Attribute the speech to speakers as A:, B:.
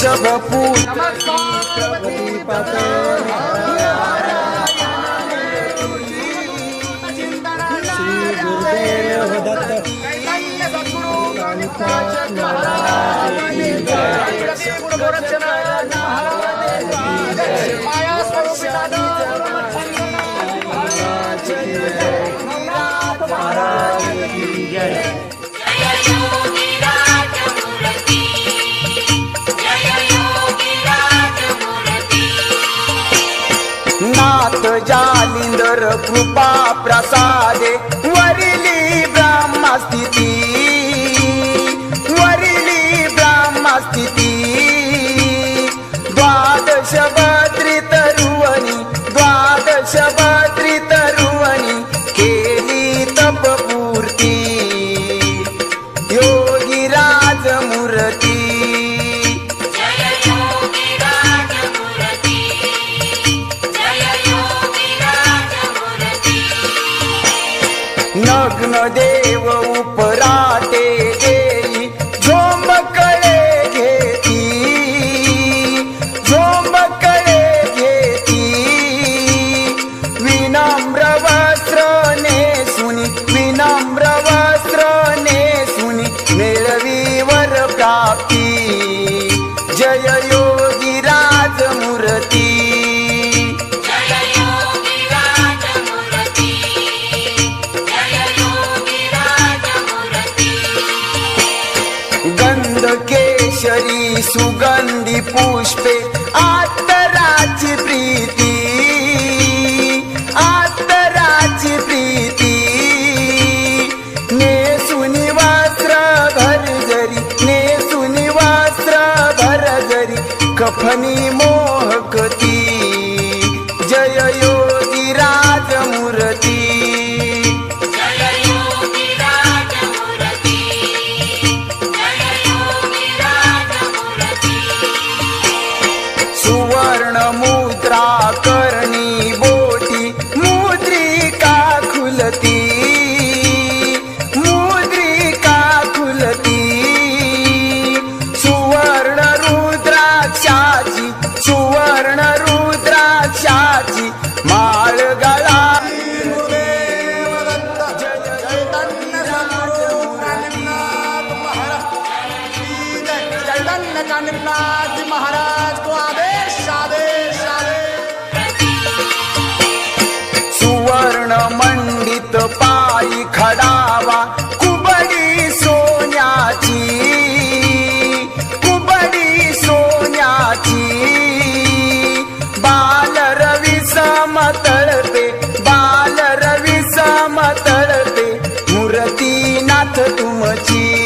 A: वृषभपू Shri Gurudev Datta Yeah. नाथ जालिंदर कृपा प्रसादे वरिली ब्रह्मस्थिती. वरिली ब्रह्मस्थिती. द्वादश बद्री तरुवनी द्वादश बद्री तरुवनी केली तपपूर्ती योगी राजमूर्ती नग्न देव उपराटे देई झोंबकळे घेती. झोंबकळे घेती. विनम्र वस्त्र नेसुनी विनम्र वस्त्र नेसुनी मिळवी वर प्राप्ती. केशरी सुगंधी पुष्पे आत्तराची प्रीती. आत्तराची प्रीती. नेसुनी वस्त्र ने नेसुनी वस्त्र भरजरी कफनी खुलती मुद्रिका खुलती. सुवर्ण रुद्राक्षाची सुवर्ण रुद्राक्षाची माळ गळा
B: महाराज
A: मूर्ती नाथ तुमची.